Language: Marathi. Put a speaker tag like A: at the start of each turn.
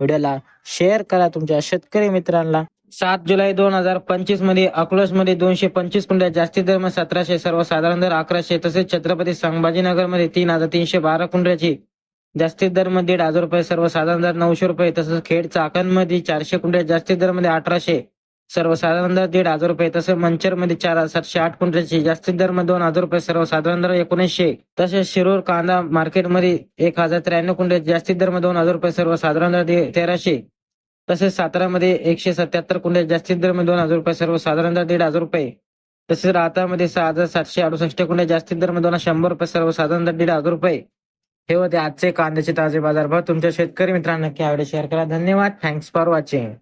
A: व्हिडिओला शेअर करा तुमच्या शेतकरी मित्रांना. सात जुलै दोन हजार पंचवीसमध्ये अकलूजमध्ये दोनशे पंचवीस कुंड्या जास्तीत दरमध्ये सतराशे सर्वसाधारण दर अकराशे तसेच छत्रपती संभाजीनगरमध्ये तीन हजार तीनशे बारा कुंड्याची जास्तीत दरमध्ये दीड हजार रुपये सर्वसाधारण दर नऊशे रुपये तसंच खेड चाकणमध्ये चारशे कुंड्या जास्तीत दरमध्ये अठराशे सर्वसाधारण दर दीड हजार रुपये. तसंच मंचरमध्ये चार हजार सातशे आठ कुंड्याची जास्तीत दरमध्ये दोन हजार रुपये सर्वसाधारण दर एकोणीसशे. तसेच शिरूर कांदा मार्केटमध्ये एक हजार त्र्याण्णव क्विंटल जास्तीत दरमध्ये दोन हजार रुपये सर्वसाधारण दर तेराशे. तसेच सातारामध्ये एकशे सत्याहत्तर क्विंटल जास्तीत दरमध्ये दोन हजार रुपये सर्वसाधारण दर दीड हजार रुपये. तसेच राहतामध्ये सहा हजार सातशे अडुसष्ट क्विंटल जास्तीत दरमध्ये दोन शंभर रुपये सर्वसाधारण दर दीड हजार रुपये. हे होते आजचे कांद्याचे ताजे बाजारभाव तुमच्या शेतकरी मित्रांना नक्की आवडे शेअर करा. धन्यवाद. Thanks for watching